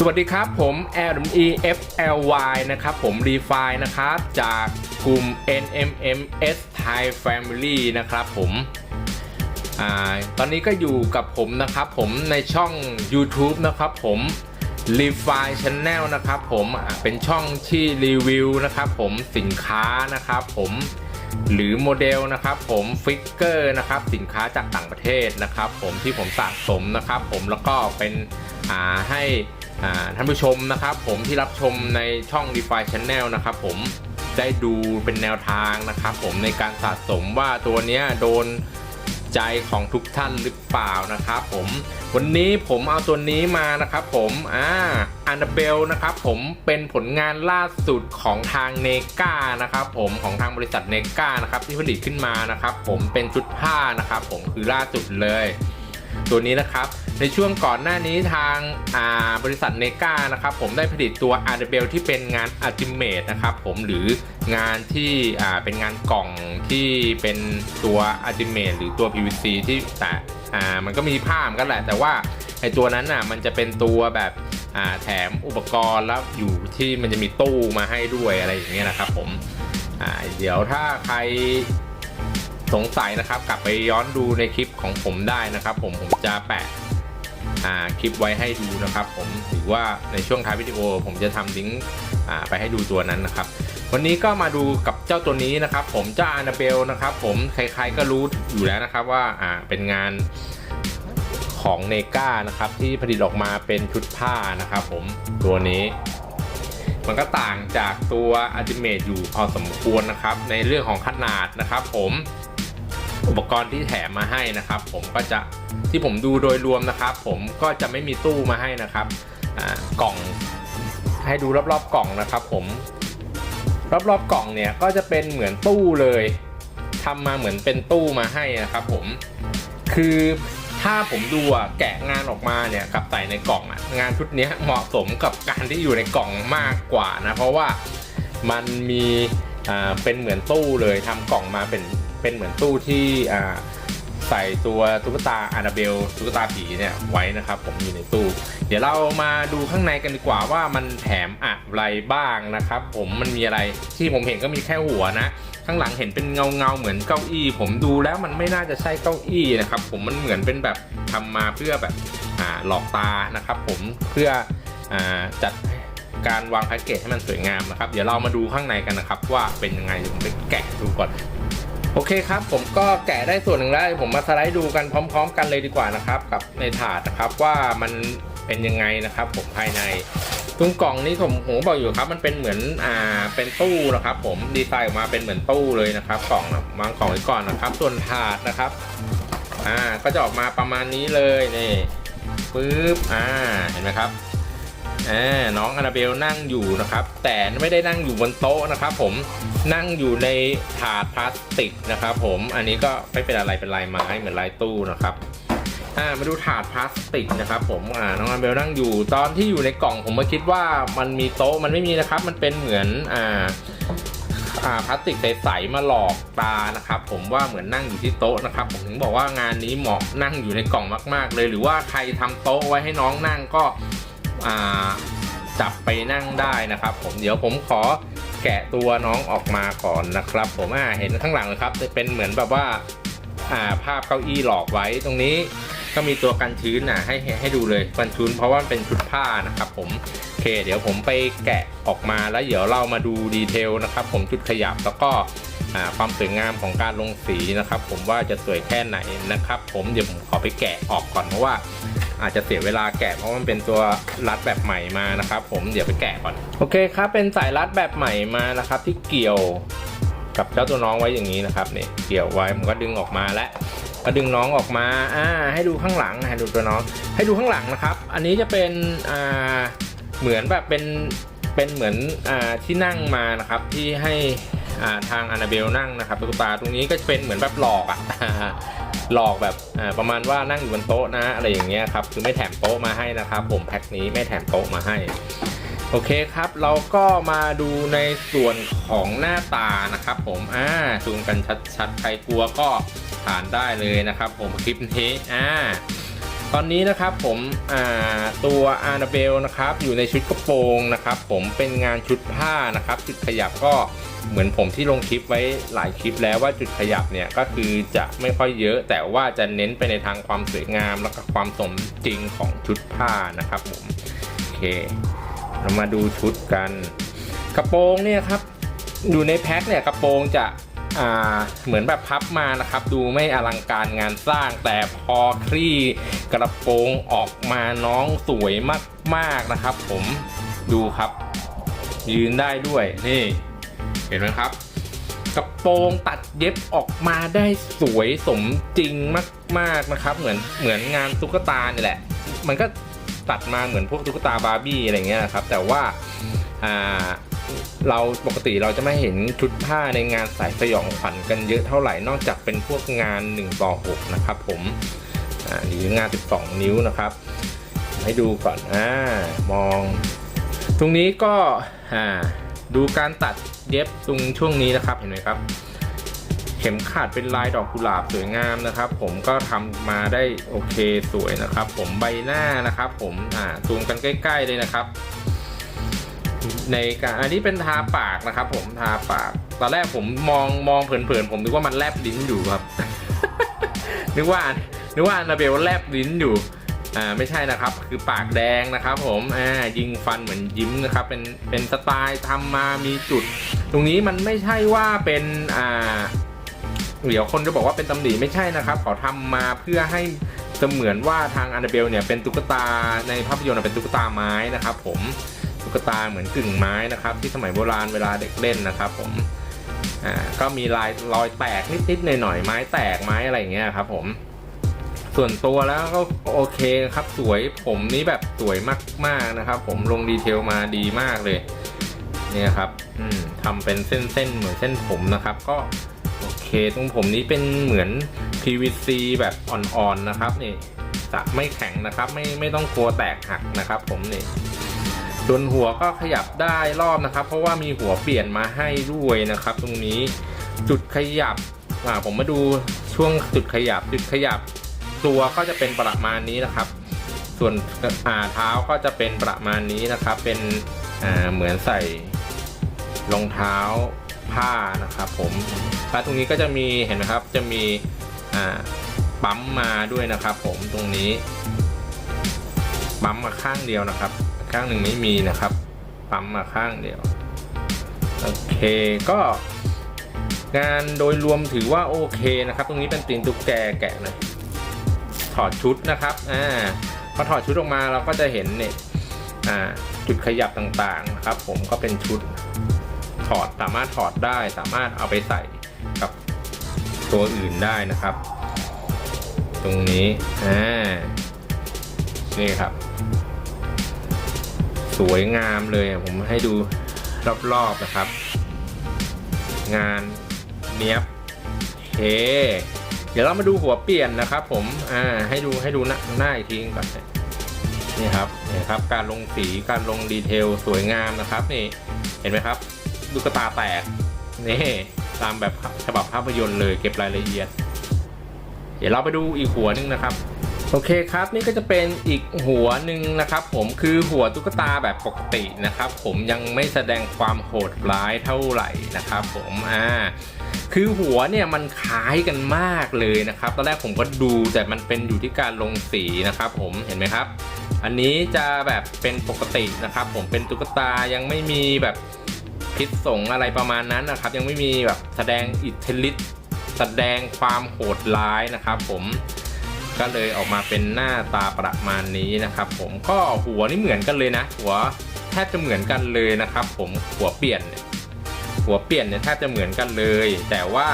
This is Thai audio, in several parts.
สวัสดีครับผม L E F L Y นะครับผม Refi นะครับจากกลุ่ม NMMS Thai Family นะครับผมอตอนนี้ก็อยู่กับผมนะครับผมในช่อง YouTube นะครับผม Refi Channel นะครับผมเป็นช่องที่รีวิวนะครับผมสินค้านะครับผมหรือโมเดลนะครับผมฟิกเกอร์นะครับสินค้าจากต่างประเทศนะครับ ผมที่ผมสะสมนะครับ ผมแล้วก็เป็นให้ ท่านผู้ชมนะครับ ผมที่รับชมในช่อง Refine Channel นะครับผมได้ดูเป็นแนวทางนะครับผมในการสะสมว่าตัวนี้โดนใจของทุกท่านหรือเปล่านะครับผมวันนี้ผมเอาตัวนี้มานะครับผมอ่าอันเดเบลนะครับผมเป็นผลงานล่าสุดของทางเนกานะครับผมของทางบริษัทเนกานะครับที่ผลิตขึ้นมานะครับผมเป็นชุดผ้านะครับผมคือล่าสุดเลย ตัวนี้นะครับ ในช่วงก่อนหน้านี้ทางาบริษัทเนกานะครับผมได้ผลิตตัว a r เบลที่เป็นงาน Ultimate นะครับผมหรืองานที่เป็นงานกล่องที่เป็นตัว Ultimate หรือตัว PVC ที่แต่มันก็มีผ้ามือนกันแหละ แต่ว่าไอตัวนั้นน่ะมันจะเป็นตัวแบบแถมอุปกรณ์แล้วอยู่ที่มันจะมีตู้มาให้ด้วยอะไรอย่างเงี้ยนะครับผมเดี๋ยวถ้าใครสงสัยนะครับกลับไปย้อนดูในคลิปของผมได้นะครับ ผมผมจะแปะ คลิปไว้ให้ดูนะครับผมหรือว่าในช่วงท้ายวิดีโอ ผมจะทำลิงก์ไปให้ดูตัวนั้นนะครับ วันนี้ก็มาดูกับเจ้าตัวนี้นะครับ ผมเจ้าอานาเบลนะครับ ผมใครๆก็รู้อยู่แล้วนะครับว่าเป็นงานของเนกานะครับที่ผลิตออกมาเป็นชุดผ้านะครับ ผมตัวนี้ มันก็ต่างจากตัว Ultimate อยู่พอสมควรนะครับ ในเรื่องของขนาดนะครับ ผม อุปกรณ์ที่แถมมาให้นะครับ ผมก็จะที่ผมดูโดยรวมนะครับ ผมก็จะไม่มีตู้มาให้นะครับกล่องให้ดูรอบๆกล่องนะครับ ผมรอบๆกล่องเนี่ยก็จะเป็นเหมือนตู้เลยทำมาเหมือนเป็นตู้มาให้นะครับ ผมคือถ้าผมดูอะแกะงานออกมาเนี่ยกับใส่ในกล่องอะงานชุดนี้เหมาะสมกับการที่อยู่ในกล่องมากกว่านะเพราะว่ามันมีเป็นเหมือนตู้เลยทำกล่องมาเป็น เป็นเหมือนตู้ที่ใส่ตัวตุ๊กตาอานาเบลตุ๊กตาผีเนี่ยไว้นะครับผมอยู่ในตู้ เดี๋ยวเรามาดูข้างในกันดีกว่าว่ามันแถมอะไรบ้างนะครับ ผมมันมีอะไรที่ผมเห็นก็มีแค่หัวนะ ข้างหลังเห็นเป็นเงาเงาเหมือนเก้าอี้ ผมดูแล้วมันไม่น่าจะใช่เก้าอี้นะครับ ผมมันเหมือนเป็นแบบทำมาเพื่อแบบหลอกตานะครับ ผมเพื่ออจัดการวางแพ็กเกจให้มันสวยงามนะครับ เดี๋ยวเรามาดูข้างในกันนะครับ ว่าเป็นยังไงเดี๋ยวผมไปแกะดูก่อน โอเคครับ ผมก็แกะได้ส่วนหนึ่งแล้วผมมาสไลด์ดูกันพร้อม ๆ กันเลยดีกว่านะครับ กับในถาดนะครับว่ามันเป็นยังไงนะครับ ผมภายในตรงกล่องนี้ผมผมบอกอยู่ครับมันเป็นเหมือนอ่าเป็นตู้นะครับ ผมดีไซน์ออกมาเป็นเหมือนตู้เลยนะครับ กล่องวางกล่องไว้ก่อนนะครับ ส่วนถาดนะครับอ่าก็จะออกมาประมาณนี้เลยนี่ปึ๊บอ่าเห็นไหมครับ อ่าน้องอนาเบลนั่งอยู่นะครับ แต่ไม่ได้นั่งอยู่บนโต๊ะนะครับ ผมนั่งอยู่ในถาดพลาสติกนะครับ ผมอันนี้ก็ไม่เป็นอะไรเป็นลายไม้เหมือนลายตู้นะครับอ่ามาดูถาดพลาสติกนะครับ ผมอ่าน้องอันเบลนั่งอยู่ตอนที่อยู่ในกล่องผมก็คิดว่ามันมีโต๊ะมันไม่มีนะครับ มันเป็นเหมือนอ่าอ่าพลาสติกใสๆมาหลอกตานะครับ ผมว่าเหมือนนั่งอยู่ที่โต๊ะนะครับ ผมถึงบอกว่างานนี้เหมาะนั่งอยู่ในกล่องมาก ๆ เลย หรือว่าใครทำโต๊ะไว้ให้น้องนั่งก็ จับไปนั่งได้นะครับ ผมเดี๋ยวผมขอแกะตัวน้องออกมาก่อนนะครับ ผมอ่าเห็นข้างหลังนะครับจะเป็นเหมือนแบบว่าอ่าภาพเก้าอี้หลอกไว้ตรงนี้ก็มีตัวกันชื้นนะให้ให้ดูเลยกันชื้นเพราะว่าเป็นชุดผ้านะครับ ผมโอเค เดี๋ยวผมไปแกะออกมาแล้วเดี๋ยวเรามาดูดีเทลนะครับ ผมจุดขยับแล้วก็อ่าความสวยงามของการลงสีนะครับ ผมว่าจะสวยแค่ไหนนะครับ ผมเดี๋ยวผมขอไปแกะออกก่อนเพราะว่า อาจจะเสียเวลาแกะเพราะมันเป็นตัวรัดแบบใหม่มานะครับ ผมเดี๋ยวไปแกะก่อน โอเคครับ เป็นสายรัดแบบใหม่มานะครับ ที่เกี่ยวกับเจ้าตัวน้องไว้อย่างนี้นะครับนี่เกี่ยวไว้ผมก็ดึงออกมาแล้วก็ดึงน้องออกมาอ่าให้ดูข้างหลังให้ดูตัวน้อง ให้ดูข้างหลังนะครับ อันนี้จะเป็นอ่าเหมือนแบบเป็นเป็นเหมือนอ่าที่นั่งมานะครับที่ให้อ่าทางอนาเบลนั่งนะครับตุ๊กตาตรงนี้ก็จะเป็นเหมือนแบบหลอกอะ หลอกแบบประมาณว่านั่งอยู่บนโต๊ะนะอะไรอย่างเงี้ยครับคือไม่แถมโต๊ะมาให้นะครับ ผมแพ็คนี้ไม่แถมโต๊ะมาให้โอเคครับ เราก็มาดูในส่วนของหน้าตานะครับผมอ่าซูมกันชัดๆใครกลัวก็ผ่านได้เลยนะครับ ผมคลิปนี้อ่าตอนนี้นะครับผมอ่าตัวอานาเบลนะครับอยู่ในชุดกระโปรงนะครับ ผมเป็นงานชุดผ้านะครับจุดขยับก็ เหมือนผมที่ลงคลิปไว้หลายคลิปแล้วว่าจุดขยับเนี่ยก็คือจะไม่ค่อยเยอะ แต่ว่าจะเน้นไปในทางความสวยงาม แล้วก็ความสมจริงของชุดผ้านะครับผมโอเค เรามาดูชุดกัน กระโปรงเนี่ยครับอยู่ในแพ็คเนี่ยกระโปรงจะอ่าเหมือนแบบพับมานะครับ ดูไม่อลังการงานสร้าง แต่พอคลี่กระโปรงออกมาน้องสวยมาก ๆนะครับ ผมดูครับ ยืนได้ด้วยนี่ เห็นไหมครับกระโปรงตัดเย็บออกมาได้สวยสมจริงมากๆนะครับ เหมือนเหมือนงานตุ๊กตานี่แหละ มันก็ตัดมาเหมือนพวกตุ๊กตาบาร์บี้อะไรเงี้ยนะครับ แต่ว่าอ่าเราปกติเราจะไม่เห็นชุดผ้าในงานสายสยองขวัญกันเยอะเท่าไหร่นอกจากเป็นพวกงาน1ต่อ6นะครับผมหรืองาน 12 นิ้วนะครับ ให้ดูก่อนอมอง ตรงนี้ก็อ่า ดูการตัดเย็บตรงช่วงนี้นะครับเห็นไหมครับ เข็มขัดเป็นลายดอกกุหลาบสวยงามนะครับ ผมก็ทำมาได้โอเคสวยนะครับ ผมใบหน้านะครับ ผมอ่าซูมกันใกล้ ๆ เลยนะครับ ในการอันนี้เป็นทาปากนะครับ ผมทาปากตอนแรกผมมองมองเผินๆผมนึกว่ามันแลบลิ้นอยู่ครับ นึกว่านึกว่าอนาเบลแลบลิ้นอยู่ อ่าไม่ใช่นะครับคือปากแดงนะครับผมอ่ายิงฟันเหมือนยิ้มนะครับเป็นเป็นสไตล์ทำมามีจุด ตรงนี้มันไม่ใช่ว่าเป็นอ่าเดี๋ยวคนจะบอกว่าเป็นตำหนิไม่ใช่นะครับเขาทำมาเพื่อให้เสมือนว่าทางอันเดเบลเนี่ยเป็นตุ๊กตาในภาพยนตร์เป็นตุ๊กตาไม้นะครับ ผมตุ๊กตาเหมือนกึ่งไม้นะครับ ที่สมัยโบราณเวลาเด็กเล่นนะครับ ผมอ่าก็มีลายรอยแตกนิดๆหน่อยๆไม้แตกไม้อะไรอย่างเงี้ยครับ ผม ส่วนตัวแล้วก็โอเคครับ สวยผมนี้แบบสวยมากๆนะครับ ผมลงดีเทลมาดีมากเลย เนี่ยครับทำเป็นเส้นๆเหมือนเส้นผมนะครับ ก็โอเคตรงผมนี้เป็นเหมือน PVC แบบอ่อนๆนะครับนี่จะไม่แข็งนะครับ ไม่ไม่ต้องกลัวแตกหักนะครับ ผมนี่ส่วนหัวก็ขยับได้รอบนะครับ เพราะว่ามีหัวเปลี่ยนมาให้ด้วยนะครับ ตรงนี้จุดขยับอ่าผมมาดูช่วงจุดขยับจุดขยับ ตัวก็จะเป็นประมาณนี้นะครับ ส่วนอ่าเท้าก็จะเป็นประมาณนี้นะครับ เป็นอ่าเหมือนใส่รองเท้าผ้านะครับผมแล้วตรงนี้ก็จะมีเห็นไหมครับ จะมีอ่าปั๊มมาด้วยนะครับ ผมตรงนี้ ปั๊มมาข้างเดียวนะครับ ข้างหนึ่งไม่มีนะครับ ปั๊มมาข้างเดียว โอเคก็งานโดยรวมถือว่าโอเคนะครับ ตรงนี้เป็นตีนตุ๊กแกแกะเลย ถอดชุดนะครับอ่าพอถอดชุดออกมาเราก็จะเห็นเนี่ยอ่าจุดขยับต่างๆนะครับ ผมก็เป็นชุดถอดสามารถถอดได้สามารถเอาไปใส่กับตัวอื่นได้นะครับ ตรงนี้อ่านี่ครับ สวยงามเลยผมให้ดูรอบๆนะครับ งานเนี้ยบเฮเดี๋ยวเรามาดูหัวเปลี่ยนนะครับ ผมอ่าให้ดูให้ดูหน้าหน้าอีกทีก่อนนี่ครับนี่ครับ การลงสีการลงดีเทลสวยงามนะครับนี่เห็นไหมครับลูกตาแตกนี่ตามแบบฉบับภาพยนตร์เลยเก็บรายละเอียด เดี๋ยวเราไปดูอีกหัวหนึงนะครับโอเคครับนี่ก็จะเป็นอีกหัวหนึ่งนะครับ ผมคือหัวตุ๊กตาแบบปกตินะครับ ผมยังไม่แสดงความโหดร้ายเท่าไหร่นะครับ ผมอ่า คือหัวเนี่ยมันคล้ายกันมากเลยนะครับ ตอนแรกผมก็ดูแต่มันเป็นอยู่ที่การลงสีนะครับ ผมเห็นไหมครับ อันนี้จะแบบเป็นปกตินะครับ ผมเป็นตุ๊กตายังไม่มีแบบพิษสงอะไรประมาณนั้นนะครับ ยังไม่มีแบบแสดงอิทธิฤทธิ์แสดงความโหดร้ายนะครับผมก็เลยออกมาเป็นหน้าตาประมาณนี้นะครับ ผมก็หัวนี่เหมือนกันเลยนะ หัวแทบจะเหมือนกันเลยนะครับ ผมหัวเปลี่ยนเนี่ย หัวเปลี่ยนเนี่ยแทบจะเหมือนกันเลย แต่ว่า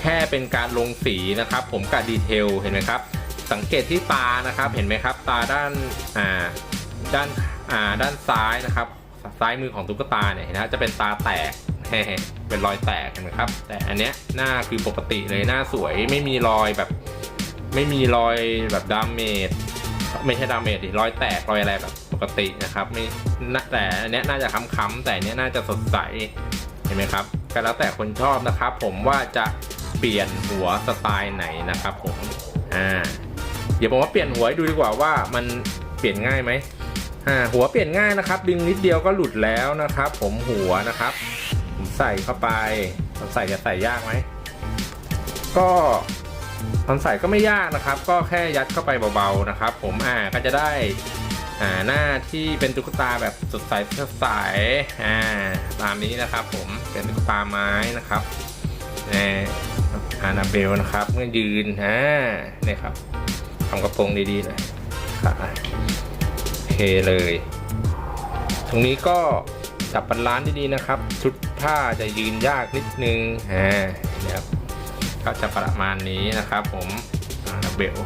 แค่เป็นการลงสีนะครับ ผมกับดีเทลเห็นไหมครับ สังเกตที่ตานะครับเห็นไหมครับ ตาด้านอ่าด้านอ่าด้านซ้ายนะครับ ซ้ายมือของตุ๊กตาเนี่ยนไหมจะเป็นตาแตกเป็นรอยแตกเห็นไหมครับ แต่อันเนี้ยหน้าคือปกติเลยหน้าสวยไม่มีรอยแบบ ไม่มีรอยแบบดามเมจไม่ใช่ดามเมจดิรอยแตกรอยอะไรแบบปกตินะครับ ไม่แต่อันเนี้ยน่าจะค้ำๆแต่อันเนี้ยน่าจะสดใส เห็นไหมครับก็แล้วแต่คนชอบนะครับผมว่าจะเปลี่ยนหัวสไตล์ไหนนะครับผมอ่าเดี๋ยวผมว่าเปลี่ยนหัวดูดีกว่าว่ามันเปลี่ยนง่ายไหมอ่าหัวเปลี่ยนง่ายนะครับ ดึงนิดเดียวก็หลุดแล้วนะครับ ผมหัวนะครับผมใส่เข้าไปตอนใส่จะใส่ยากไหมก็ตอนใส่ก็ไม่ยากนะครับ ก็แค่ยัดเข้าไปเบาๆนะครับ ผมอ่าก็จะได้ อ่าหน้าที่เป็นตุ๊กตาแบบสดใสสดใสอ่าตามนี้นะครับผมเป็นตุ๊กตาไม้นะครับอ่าอานาเบลนะครับเมื่อยืนอ่าเนี่ยครับทำกระโปรงดีๆหน่อยค่ะโอเคเลย ตรงนี้ก็จับบาลานซ์ดีๆนะครับ ชุดผ้าจะยืนยากนิดนึงอ่านะครับก็จะประมาณนี้นะครับผมอานาเบล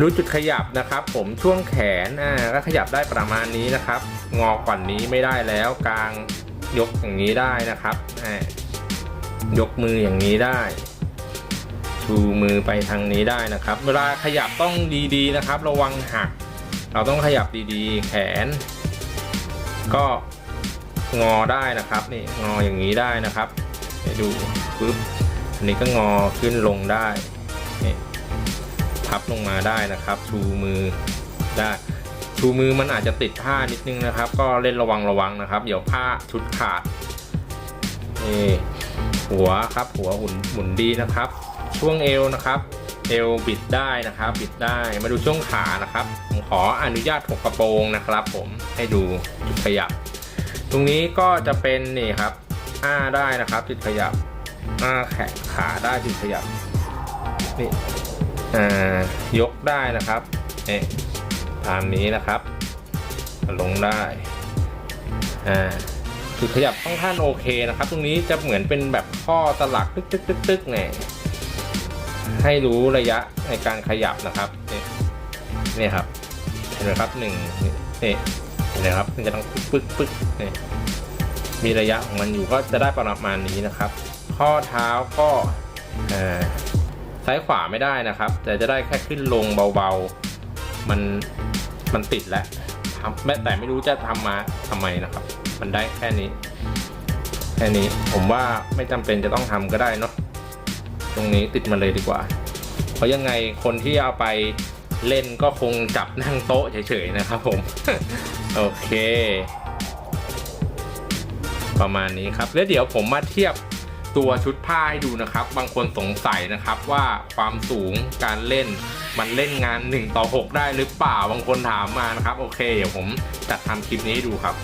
ดูจุดขยับนะครับ ผมช่วงแขนอ่าก็ขยับได้ประมาณนี้นะครับ งอกว่านนี้ไม่ได้แล้วกลางยกอย่างนี้ได้นะครับอ่ายกมืออย่างนี้ได้ชูมือไปทางนี้ได้นะครับ เวลาขยับต้องดีๆนะครับ ระวังหัก เราต้องขยับดีๆ แขน ก็งอได้นะครับนี่งออย่างนี้ได้นะครับดูปึ๊บอันนี้ก็งอขึ้นลงได้นี่ พับลงมาได้นะครับ ชูมือได้ชูมือมันอาจจะติดผ้านิดนึงนะครับ ก็เล่นระวังระวังนะครับ เดี๋ยวผ้าชุดขาดนี่หัวครับหัวหุ่นหมุนดีนะครับ ช่วงเอวนะครับ เอวบิดได้นะครับ บิดได้มาดูช่วงขานะครับผมขออนุญาตถกกระโปรงนะครับ ผมให้ดูจุดขยับ ตรงนี้ก็จะเป็นนี่ครับอ้าได้นะครับจุดขยับอ้าแขนขาได้จุดขยับนี่ ยกได้นะครับนี่ตามนี้นะครับ ลงได้อ่าจุดขยับค่อนข้างโอเคนะครับ ตรงนี้จะเหมือนเป็นแบบข้อสลักตึกตึกตึกตึกเนี่ยให้รู้ระยะในการขยับนะครับนี่นี่ครับเห็นไหมครับหนึ่งนี่นี่เห็นไหมครับมันจะต้องปึ๊กปึ๊กปึ๊กนี่มีระยะของมันอยู่ก็จะได้ประมาณนี้นะครับ ข้อเท้าก็อ่า ซ้ายขวาไม่ได้นะครับ แต่จะได้แค่ขึ้นลงเบาๆ มันมันติดแล้วทำแม้แต่ไม่รู้จะทำมาทำไมนะครับ มันได้แค่นี้ แค่นี้ผมว่าไม่จำเป็นจะต้องทำก็ได้เนาะตรงนี้ติดมาเลยดีกว่า เพราะยังไงคนที่เอาไปเล่นก็คงจับนั่งโต๊ะเฉยๆนะครับผม โอเค ประมาณนี้ครับ แล้วเดี๋ยวผมมาเทียบ ตัวชุดผ้าให้ดูนะครับ บางคนสงสัยนะครับว่าความสูงการเล่นมันเล่นงาน 1 ต่อ 6 ได้หรือเปล่าบางคนถามมานะครับ โอเค เดี๋ยวผมจัดทำคลิปนี้ให้ดูครับ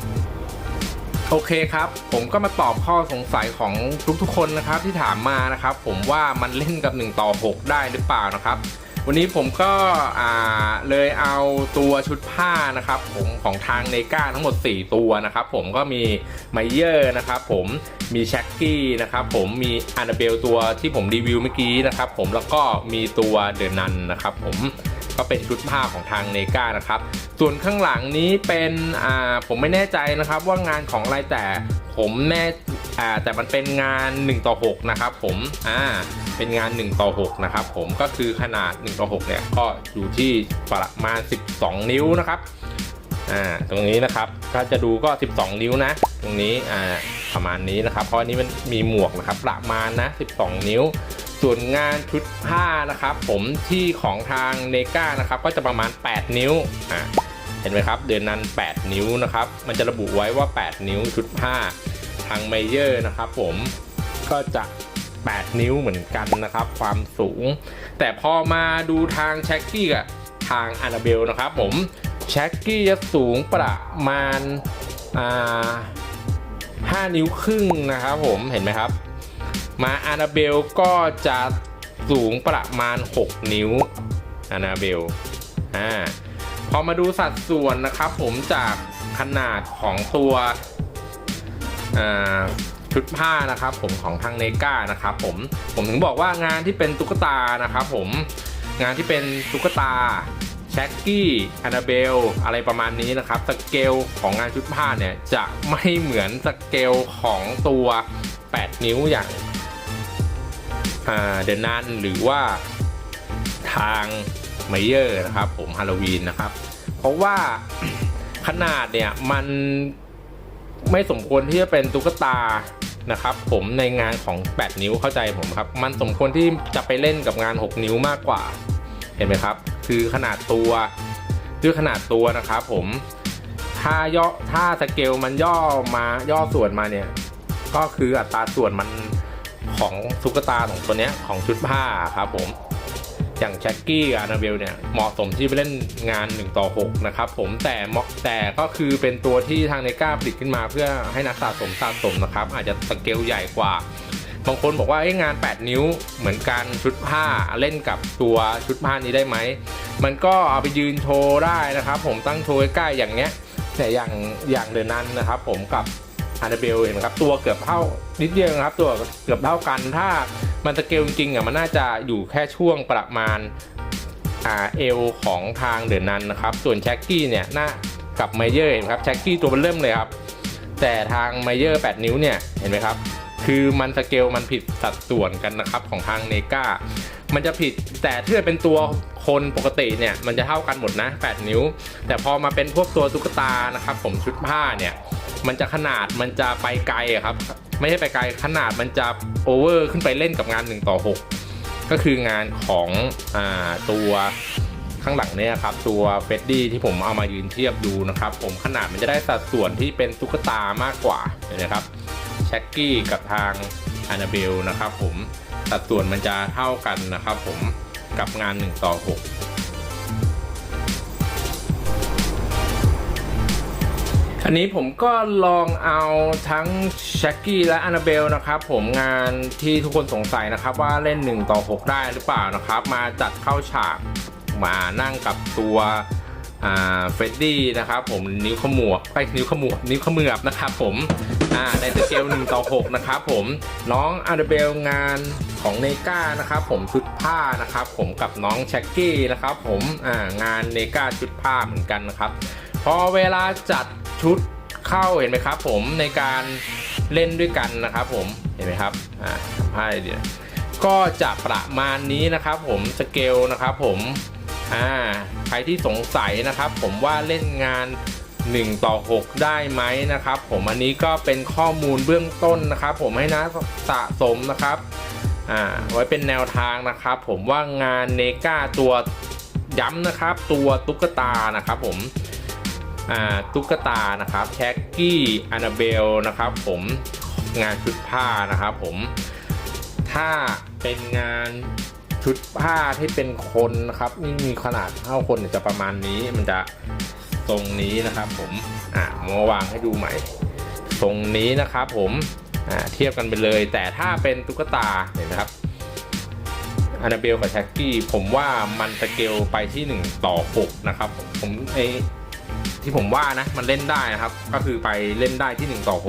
โอเคครับ ผมก็มาตอบข้อสงสัยของทุกๆคนนะครับที่ถามมานะครับ ผมว่ามันเล่นกับ 1 ต่อ 6 ได้หรือเปล่านะครับ วันนี้ผมก็เลยเอาตัวชุดผ้านะครับผมของทางเนก้าทั้งหมด 4 ตัวนะครับผมก็มีไมเยอร์นะครับผมมีแช็กกี้นะครับผมมีอานาเบลตัวที่ผมรีวิวเมื่อกี้นะครับผมแล้วก็มีตัวเดอนันนะครับผมก็เป็นชุดผ้าของทางเนก้านะครับ ส่วนข้างหลังนี้เป็นอ่าผมไม่แน่ใจนะครับว่างานของอะไรแต่ผมแน่อ่าแต่มันเป็นงาน 1 ต่อ 6 นะครับผมอ่า เป็นงาน1ต่อ6นะครับผมก็คือขนาด1ต่อ6เนี่ยก็อยู่ที่ประมาณ 12 นิ้วนะครับอ่าตรงนี้นะครับถ้าจะดูก็ 12 นิ้วนะ ตรงนี้อ่าประมาณนี้นะครับ เพราะอันนี้มันมีหมวกนะครับประมาณนะ 12 นิ้ว ส่วนงานชุดผ้านะครับผมที่ของทางเนก้านะครับก็จะประมาณ 8 นิ้วอ่าเห็นไหมครับเดือนนั้น 8 นิ้วนะครับมันจะระบุไว้ว่า 8 นิ้วชุดผ้าทางเมเยอร์นะครับผมก็จะ 8 นิ้วเหมือนกันนะครับ ความสูง แต่พอมาดูทางแช็กกี้กับทางอานาเบลนะครับผมแช็กกี้จะสูงประมาณอ่า5นิ้วครึ่งนะครับผมเห็นไหมครับ มาอานาเบลก็จะสูงประมาณ 6 นิ้วอานาเบลอ่าพอมาดูสัดส่วนนะครับผมจากขนาดของตัวอ่า ชุดผ้านะครับผมของทางเนก้านะครับผมผมถึงบอกว่างานที่เป็นตุ๊กตานะครับผมงานที่เป็นตุ๊กตาแช็กกี้อานาเบลอะไรประมาณนี้นะครับสเกลของงานชุดผ้าเนี่ยจะไม่เหมือนสเกลของตัว 8 นิ้วอย่างเดนนันหรือว่าทางไมเยอร์นะครับผมฮาโลวีนนะครับ เพราะว่าขนาดเนี่ยมัน ไม่สมควรที่จะเป็นตุ๊กตานะครับผมในงานของ 8 นิ้วเข้าใจผมครับ มันสมควรที่จะไปเล่นกับงาน 6 นิ้วมากกว่า เห็นไหมครับ คือขนาดตัวด้วยขนาดตัวนะครับผมถ้าย่อถ้าสเกลมันย่อมาย่อส่วนมาเนี่ย ก็คืออัตราส่วนมันของตุ๊กตาของตัวเนี้ยของชุดผ้าครับผม อย่างแจ็คกี้กับอานาเบลเนี่ยเหมาะสมที่ไปเล่นงาน 1 ต่อ 6 นะครับผมแต่เหมาะแต่ก็คือเป็นตัวที่ทางในก้าผลิตขึ้นมาเพื่อให้นักสะสมสะสมนะครับ อาจจะสเกลใหญ่กว่า บางคนบอกว่าเอ้งาน 8 นิ้วเหมือนกันชุดผ้าเล่นกับตัวชุดผ้านี้ได้ไหม มันก็เอาไปยืนโชว์ได้นะครับ ผมตั้งโชว์ใกล้ๆอย่างเงี้ยแต่อย่างอย่างเดอนั้นนะครับ ผมกับ อานาเบลเห็นไหมครับตัวเกือบเท่านิดเดียวนะครับ ตัวเกือบเท่ากัน ถ้ามันสเกลจริงๆอะมันน่าจะอยู่แค่ช่วงประมาณอ่าเอวของทางเดอนนันนะครับ ส่วนแช็กกี้เนี่ยหน้ากับไมเยอร์เห็นไหมครับแช็กกี้ตัวมันเริ่มเลยครับ แต่ทางไมเยอร์8 นิ้วเนี่ยเห็นไหมครับ คือมันสเกลมันผิดสัดส่วนกันนะครับของทางเนกามันจะผิดแต่ถ้าเป็นตัวคนปกติเนี่ยมันจะเท่ากันหมดนะ 8 นิ้ว แต่พอมาเป็นพวกตัวตุ๊กตานะครับ ผมชุดผ้าเนี่ย มันจะขนาดมันจะไปไกลอะครับ ไม่ใช่ไปไกลขนาดมันจะโอเวอร์ขึ้นไปเล่นกับงาน1ต่อ6 ก็คืองานของอตัวข้างหลังเนี่ยครับ ตัวเฟดดี้ที่ผมเอามายืนเทียบดูนะครับ ผมขนาดมันจะได้สัดส่วนที่เป็นตุ๊กตามากกว่าเห็นไหมครับแช็กกี้กับทางอานาเบลนะครับ ผมสัดส่วนมันจะเท่ากันนะครับ ผมกับงาน1ต่อ6 อันนี้ผมก็ลองเอาทั้งแช็กกี้และอนาเบลนะครับผมงานที่ทุกคนสงสัยนะครับว่าเล่น 1 ต่อ 6 ได้หรือเปล่านะครับ มาจัดเข้าฉากมานั่งกับตัวเฟรดดี้นะครับผมนิ้วขมวบไปนิ้วขมวบนิ้วขมือบนะครับผมในสเกล1ต่อ6นะครับผมน้องอานาเบลงานของเนกานะครับผมชุดผ้านะครับผมกับน้องแช็กกี้นะครับผมงานเนกาชุดผ้าเหมือนกันนะครับ พอเวลาจัด ชุดเข้าเห็นไหมครับ ผมในการเล่นด้วยกันนะครับ ผมเห็นไหมครับอ่าทำให้เดี๋ยวก็จะประมาณนี้นะครับ ผมสเกลนะครับผมอ่าใครที่สงสัยนะครับ ผมว่าเล่นงาน1ต่อ6 ได้ไหมนะครับ ผมอันนี้ก็เป็นข้อมูลเบื้องต้นนะครับ ผมให้นะสะสมนะครับอ่าไว้เป็นแนวทางนะครับ ผมว่างานเนกาตัวย้ำนะครับ ตัวตุ๊กตานะครับ ผม ตุ๊กตานะครับแช็กกี้อานาเบลนะครับผมงานชุดผ้านะครับผมถ้าเป็นงานชุดผ้าที่เป็นคนนะครับนี่มีขนาดเท่าคนจะประมาณนี้มันจะตรงนี้นะครับผมอ่ามาวางให้ดูใหม่ตรงนี้นะครับผมอ่าเทียบกันไปเลย แต่ถ้าเป็นตุ๊กตาเห็นไหมครับอานาเบลกับแช็กกี้ผมว่ามันสเกลไปที่ 1 ต่อ 6 นะครับ ผมไอ ที่ผมว่านะ มันเล่นได้นะครับ ก็คือไปเล่นได้ที่ 1 ต่อ 6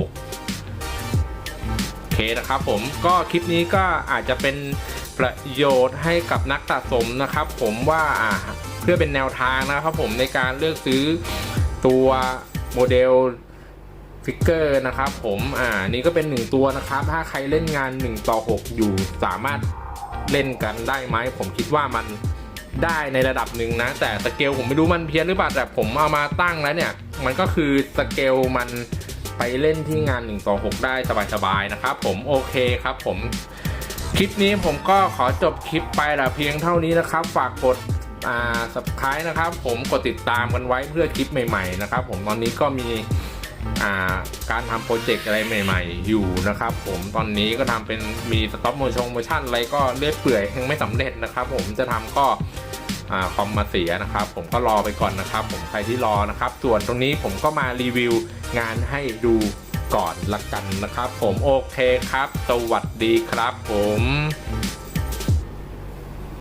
โอเคนะครับผมก็คลิปนี้ก็อาจจะเป็นประโยชน์ให้กับนักสะสมนะครับ ผมว่าเพื่อเป็นแนวทางนะครับผมในการเลือกซื้อตัวโมเดลฟิกเกอร์นะครับผมอ่านี่ก็เป็นหนึ่งตัวนะครับ ถ้าใครเล่นงาน 1 ต่อ 6 อยู่สามารถเล่นกันได้ไหม ผมคิดว่ามัน ได้ในระดับหนึ่งนะ แต่สเกลผมไม่รู้มันเพี้ยนหรือเปล่าแต่ผมเอามาตั้งแล้วเนี่ย มันก็คือสเกลมันไปเล่นที่งาน1ต่อ6ได้สบายๆนะครับผมโอเคครับผมคลิปนี้ผมก็ขอจบคลิปไปแต่เพียงเท่านี้นะครับ ฝากกดอ่า subscribe นะครับ ผมกดติดตามกันไว้เพื่อคลิปใหม่ๆนะครับ ผมตอนนี้ก็มีอ่าการทำโปรเจกต์อะไรใหม่ ๆ อยู่นะครับ ผมตอนนี้ก็ทำเป็นมีสต็อปโมชั่นโมชั่นอะไรก็เลื่อยเปื่อยยังไม่สำเร็จนะครับ ผมจะทำก็ คอมมาเสียนะครับ ผมก็รอไปก่อนนะครับ ผมใครที่รอนะครับ ส่วนตรงนี้ผมก็มารีวิวงานให้ดูก่อนละกันนะครับ ผมโอเคครับ สวัสดีครับ ผม